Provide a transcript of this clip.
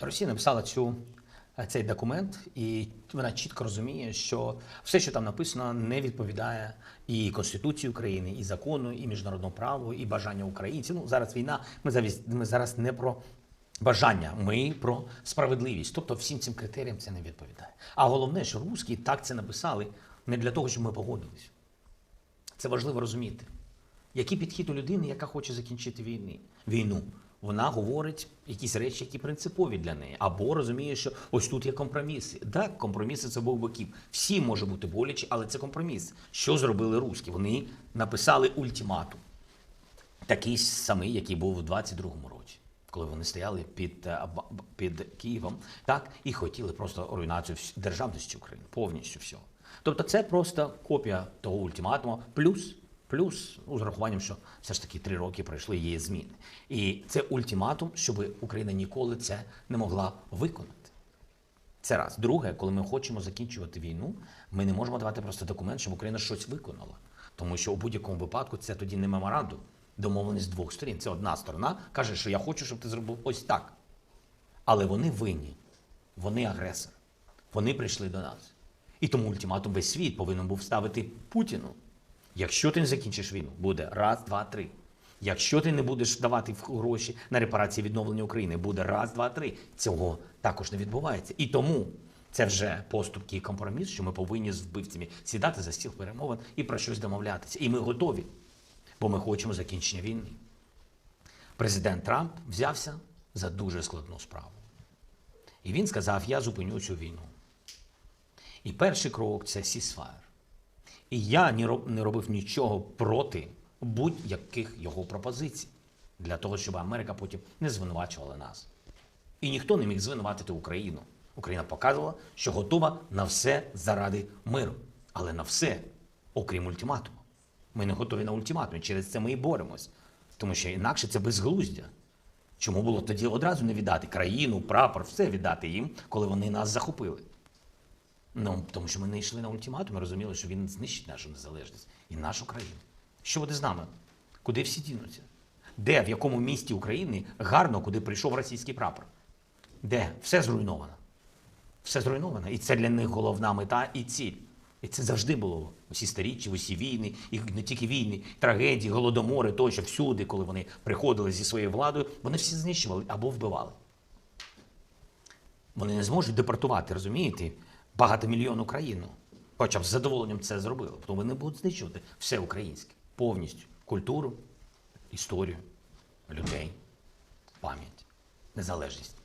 Росія написала цю, цей документ, і вона чітко розуміє, що все, що там написано, не відповідає і Конституції України, і закону, і міжнародному праву, і бажання українців. Ну зараз війна. Ми зараз, ми зараз не про бажання, ми про справедливість. Тобто всім цим критеріям це не відповідає. А головне, що русські так це написали не для того, щоб ми погодились. Це важливо розуміти. Який підхід у людини, яка хоче закінчити війни, війну? Вона говорить якісь речі, які принципові для неї, або розуміє, що ось тут є компроміси. Так, компроміси це обох боків. Всі може бути боляче, але це компроміс. Що зробили русські? Вони написали ультиматум, такий самий, який був у 22-му році, коли вони стояли під, е, під Києвом, так і хотіли просто руйнацію державності України, повністю всього. Тобто, це просто копія того ультиматуму, плюс. Плюс ну, з урахуванням, що все ж таки три роки пройшли її зміни. І це ультиматум, щоб Україна ніколи це не могла виконати. Це раз. Друге, коли ми хочемо закінчувати війну, ми не можемо давати просто документ, щоб Україна щось виконала. Тому що у будь-якому випадку це тоді не меморандум, домовленість двох сторін. Це одна сторона каже, що я хочу, щоб ти зробив ось так. Але вони винні, вони агресор. Вони прийшли до нас. І тому ультиматум весь світ повинен був ставити Путіну. Якщо ти не закінчиш війну, буде раз, два, три. Якщо ти не будеш давати гроші на репарації відновлення України, буде раз, два, три. Цього також не відбувається. І тому це вже поступки і компроміс, що ми повинні з вбивцями сідати за стіл перемовин і про щось домовлятися. І ми готові, бо ми хочемо закінчення війни. Президент Трамп взявся за дуже складну справу. І він сказав: Я зупиню цю війну. І перший крок це сісфаєр. І я не робив нічого проти будь-яких його пропозицій для того, щоб Америка потім не звинувачувала нас. І ніхто не міг звинуватити Україну. Україна показувала, що готова на все заради миру, але на все, окрім ультиматуму. Ми не готові на ультиматум, через це ми і боремось. Тому що інакше це безглуздя. Чому було тоді одразу не віддати країну, прапор, все віддати їм, коли вони нас захопили? Ну, тому що ми не йшли на ультиматум, ми розуміли, що він знищить нашу незалежність і нашу країну. Що буде з нами? Куди всі дінуться? Де, в якому місті України гарно, куди прийшов російський прапор? Де? Все зруйновано. Все зруйновано. І це для них головна мета і ціль. І це завжди було усі сторіччя, усі війни, і не тільки війни, трагедії, голодомори, тощо всюди, коли вони приходили зі своєю владою, вони всі знищували або вбивали. Вони не зможуть депортувати, розумієте, багатомільйонну країну. Хоча б з задоволенням це зробили. Тому вони будуть знищувати все українське повністю культуру, історію, людей, пам'ять, незалежність.